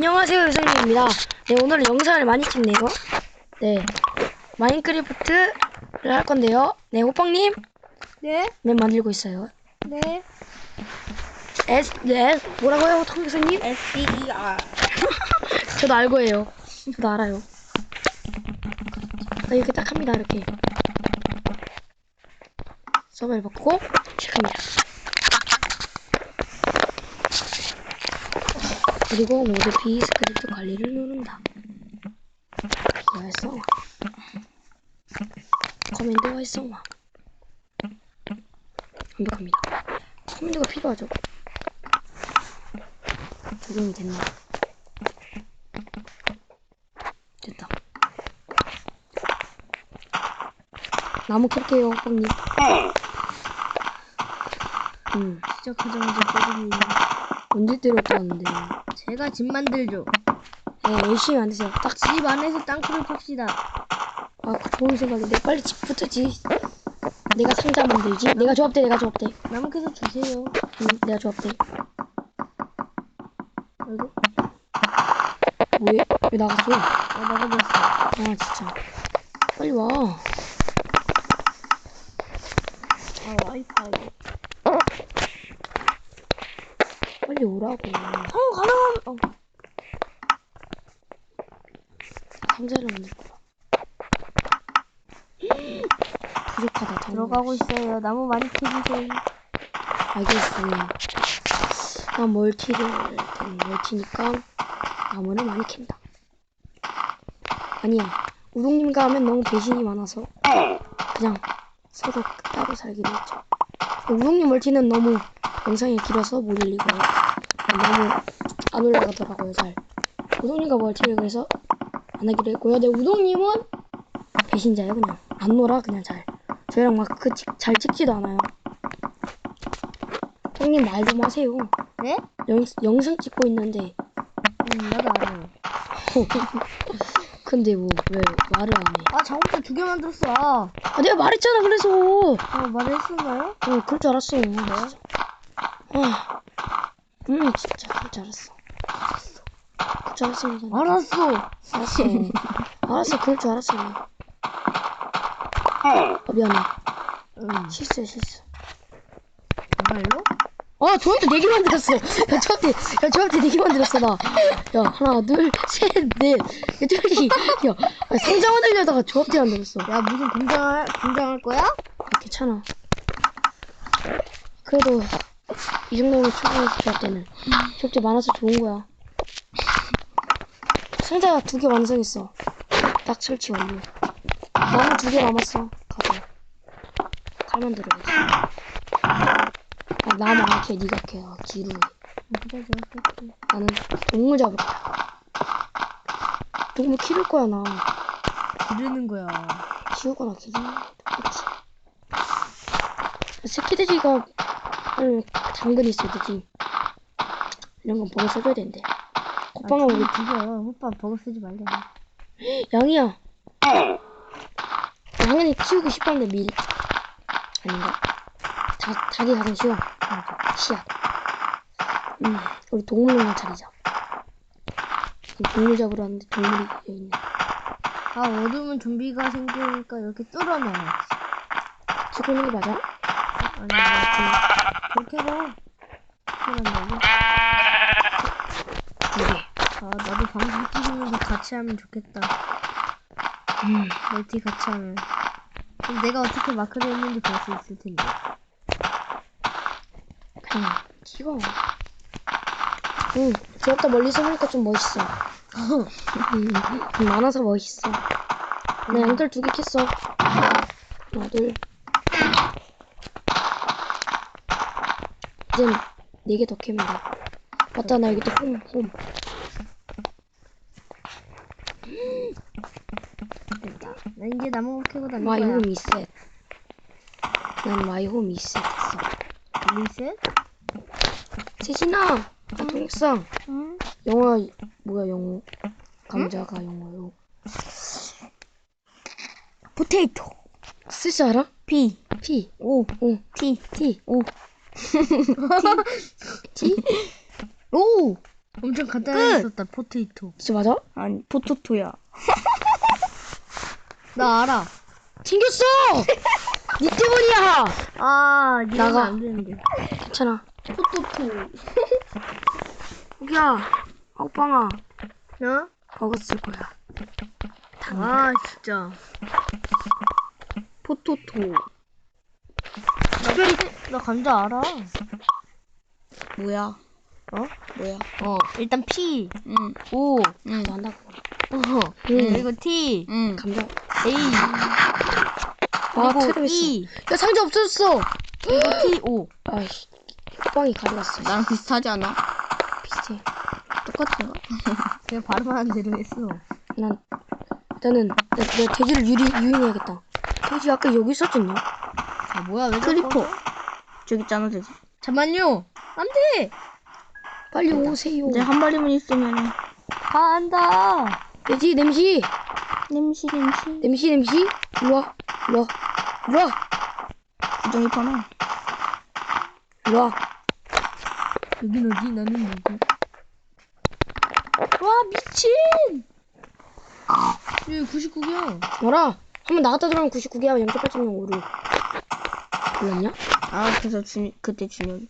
안녕하세요 유승민입니다. 네 오늘은 영상을 많이 찍네요. 네 마인크래프트를 할 건데요. 네 호빵님 네, 맵 만들고 있어요. 네. S 네 뭐라고요 호빵 교수님? S E E R. 저도 알고 해요. 저도 알아요. 나 이렇게 딱 합니다 이렇게. 서버를 바꾸고 시작합니다. 그리고 모두 비스크립트 관리를 누른다. 활성화. 커맨드 활성화. 완벽합니다. 커맨드가 필요하죠. 적용이 됐나? 됐다. 나무 캘게요, 호빵님. 음, 시작하자마자 때리니. 언제 때렸다는데. 제가 집 만들죠. 네, 열심히 만드세요. 딱 집. 집 안에서 땅굴을 팝시다. 아, 그 좋은 생각인데. 빨리 집부터 지. 내가 상자 만들지. 내가 조합대, 내가 조합대. 나무 캐서 주세요. 응, 내가 조합대. 아이고, 왜? 왜 나갔어? 아, 나가버렸어. 아, 진짜. 빨리 와. 아, 와이파이. 빨리 오라고. 어, 가능함. 어, 상자를 만들 거야. 부족하다. 더 들어가고 있어요. 나무 많이 캐주세요. 알겠어. 난 멀티를 음, 멀티니까 나무를 많이 캔다. 아니야. 우동님과 하면 너무 배신이 많아서 그냥 서로 따로 살기로 했죠. 우동님 멀티는 너무 영상이 길어서 못 올리고요. 너무 안 올라가더라고요, 잘. 우동님과 멀티를 그래서 안 하기로 했고요. 근데 우동님은 배신자예요, 그냥. 안 놀아, 그냥 잘. 저희랑 막 그 잘 찍지도 않아요. 형님 말 좀 하세요. 네? 영, 영상 찍고 있는데 음, 나도 알아요. 근데 뭐 왜 말을 안 해? 아, 작업대 두개 만들었어. 아, 아 내가 말했잖아 그래서 아 말을 했었나요? 어 그럴 줄 알았어 진짜 아 음, 진짜 그럴 줄 알았어 그럴 줄 알았어 이제. 알았어. 알았어 알았어 그럴 줄 알았어 나. 어, 미안해 응. 실수야 실수 정말로? 아 저한테 네개 만들었어 야 저한테 야 저한테 네개 만들었어 나 야 하나 둘 셋 넷 야 저기 야 아, 상자 만들려다가 저한테 만들었어 야, 무슨 공장할, 공장할 거야? 괜찮아. 그래도 이 정도면 충분히 필요할 때는 접대 많아서 좋은 거야. 상자 두개 완성했어. 딱 설치 완료. 나무 두 개 남았어. 가자. 칼 만 들어야지. 아, 나무 안 캐, 니가 캐. 아, 기루. 나는 동물 잡을 거야. 동물 키울 거야, 나. 기르는 거야. 키우거나 기르는 게 똑같지. 새끼들이가 하는 당근 있어야 되지. 이런 건 버거 써줘야 된대. 콧방아 우리 죽여. 오빠 버거 쓰지 말래. 양이야. 당연히 키우기 쉽다는데 밀 아닌가? 닭 닭이 가장 쉬워. 맞아. 씨앗. 음, 우리 동물농장 차리자. 동물 잡으러 왔는데 동물이 여기 있네. 아, 어두우면 좀비가 생기니까 이렇게 뚫어놔야지. 찍고 있는 게 맞아? 아니, 나 그, 그렇게? 두 개. 아, 나도 방송 찍으면서 같이 하면 좋겠다. 음, 멀티 같이 하면. 그럼 내가 어떻게 마크를 했는지 볼 수 있을 텐데. 그냥 찍어. 응, 귀엽다 멀리서 보니까 좀 멋있어. 음, 많아서 멋있어. 나 양털 두개 캤어. 하나, 둘. 이젠 네개더 캐면 돼. 맞다, 나 여기 또 홈, 홈. 됐다. 나 이제 나무 캐고 다닐 마이 거야. 홈 이셋. 난 마이 홈 이셋 했어. 리셋? 세진아! 나 동영상. 응? 영어, 뭐야, 영어. 감자가 영어요. 포테이토. 쓸줄 알아? 피. P. 오. 오. 티. T. 오. T. 오. 엄청 간단하게 끝! 썼다 포테이토 진짜 맞아? 아니 포토토야. 나 알아 챙겼어! 니 때문이야! 아 나가. 이러면 안 되는데 괜찮아. 포토토 야, 오빵아. 어? 먹었을 거야. 아 진짜 포토토. 나 감자 알아 뭐야? 어? 뭐야? 어 일단 P 응. O 응. 너 한다고. 어 응. 그리고 T 응. 감자. A 아, 그리고 트름했어. E 야, 상자 없어졌어! 그리고 T O 아이씨. 호빵이 가져갔어. 나랑 비슷하지 않아? 비슷해. 똑같은가? 그냥 발음하는 대로 했어 난, 일단은, 내, 내 돼지를 유리, 유인해야겠다. 돼지 아까 여기 있었잖냐? 아 뭐야 왜. 자꾸 저기 있잖아 돼지. 잠만요 안돼 빨리 오세요. 이제 한 마리만 있으면 간다 돼지 냄새! 냄새 냄새. 냄새, 냄새! 일로와. 일로와. 일로와. 구덩이 파나. 일로와. 여긴 어디 나는 누구 와 미친 여기 99개야 뭐라? 한번 나갔다 들어오면 99개야 0.8.05를. 몰랐냐? 아 그래서 주 그때 준혁이.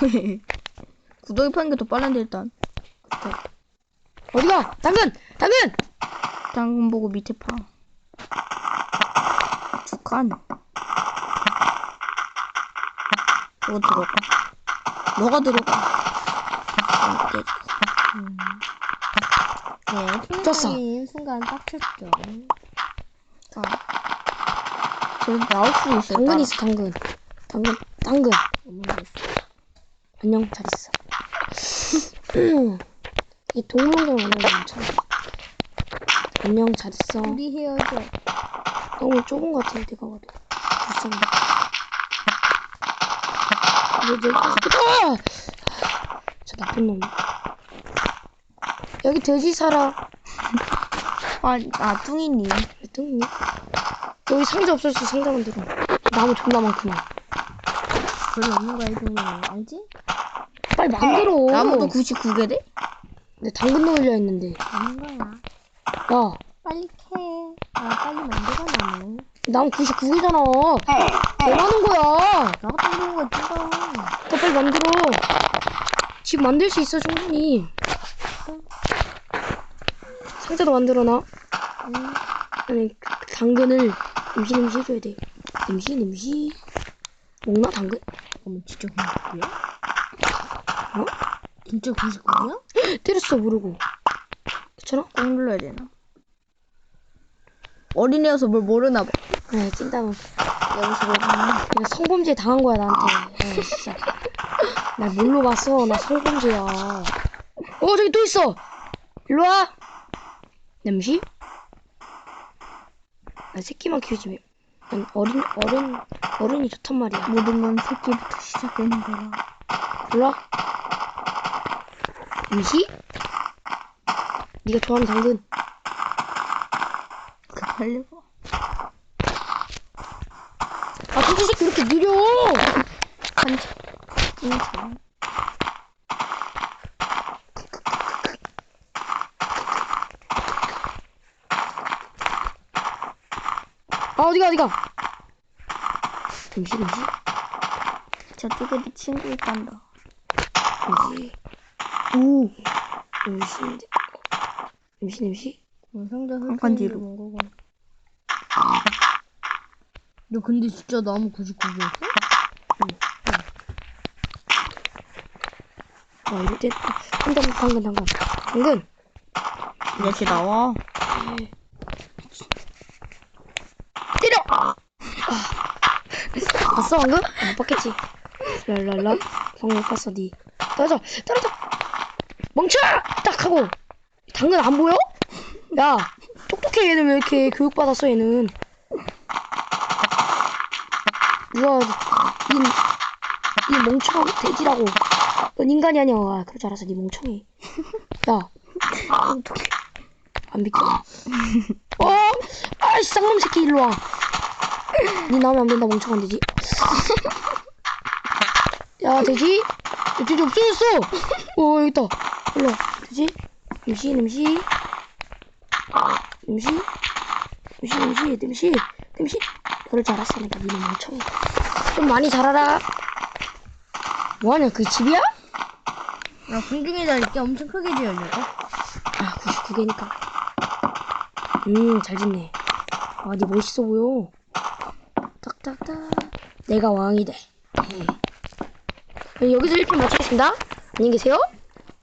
뭐해? 구덩이 파는 게 더 빠른데 일단. 어디가? 당근! 당근! 당근 보고 밑에 파. 두 칸. 너가 들어가. 너가 들어가. 이렇게. 네 떴어. 님 순간 딱 쳤죠 자. 저기 나올 수 있어. 당근 있어, 당근. 당근, 당근. 안녕, 잘 있어. 이 동물원 만나면 괜찮아. 안녕, 잘 있어. 우리 헤어져 너무 좁은 것 같아, 내가 봐도. 불쌍해. 내, 내, 아! 저 나쁜 놈. 여기 돼지 살아. 아, 아 뚱이님. 여기 상자 없어서 상자 만들어. 나무 존나 많구나. 별로 없는 거야 이 정도면 알지? 빨리 만들어. 나무도 99개 돼? 내 당근 넣으려 했는데. 없는 거야 야, 빨리 캐. 아, 빨리 만들어, 나는. 난 99개잖아. 왜 많은 거야? 나 같은 경우가 있다. 더 빨리 만들어. 집 만들 수 있어, 충분히. 상자도 만들어놔. 응. 아니, 그 당근을 임시 임시 해줘야 돼. 임시 임시. 먹나, 당근? 그러면 진짜 99야? 어? 진짜 99야? 때렸어, 모르고. 괜찮아? 꼭 눌러야 되나? 어린애여서 뭘 모르나 봐. 네, 찐따는. 여기서 뭐 내가 성범죄 당한 거야, 나한테. 아, 진짜. 날 뭘로 봤어? 나 성범죄야. 어, 저기 또 있어! 일로 와! 냄새? 나 새끼만 키우지. 왜. 난 어린, 어른, 어른이 좋단 말이야. 모든 건 새끼부터 시작되는 거라. 와. 냄새? 네가 좋아하는 당근. 그 빨리 봐. 아, 새끼 왜 이렇게 느려! 한참. 한참. 아, 어디가, 어디가? 냄새, 냄새? 저쪽에도 친구 있단다. 냄새. 오! 냄새, 냄새? 어, 상자 한 뒤로. 먹은 거고. 너 근데 진짜 나무 99개였어? 와, 이럴 때, 당근, 당근, 당근. 당근! 이렇게 나와. 때려! 아. 봤어, 방금? 아, 못 봤겠지. 랄랄라. 방금 못 봤어, 니. 떨어져! 떨어져! 멈춰! 딱 하고! 당근 안 보여? 야! 똑똑해, 얘는 왜 이렇게 교육받았어, 얘는. 누가, 이, 이 멍청한 돼지라고. 넌 인간이 아니야. 아, 그럴 줄 알았어, 니 멍청해. 야. 똑똑해. 안 비켜. 어! 아이씨, 쌍놈 새끼, 일로 와. 니 나오면 안 된다, 멍청한 돼지. 야, 돼지? 야, 돼지 없어졌어! 오 여기 있다. 올라 그지? nim시 nim시 nim시 nim시 nim시 nim시 nim시 그럴 줄 알았어 내가 니네 멍청이 좀 많이 자라라. 뭐하냐 그 집이야? 야, 공중에다 이렇게 엄청 크게 지으려고? 아 99개니까. 음 잘 짓네. 아 니 멋있어 보여. 딱딱딱. 내가 왕이 돼. 음. 여기서 1편 마치겠습니다. 안녕히 계세요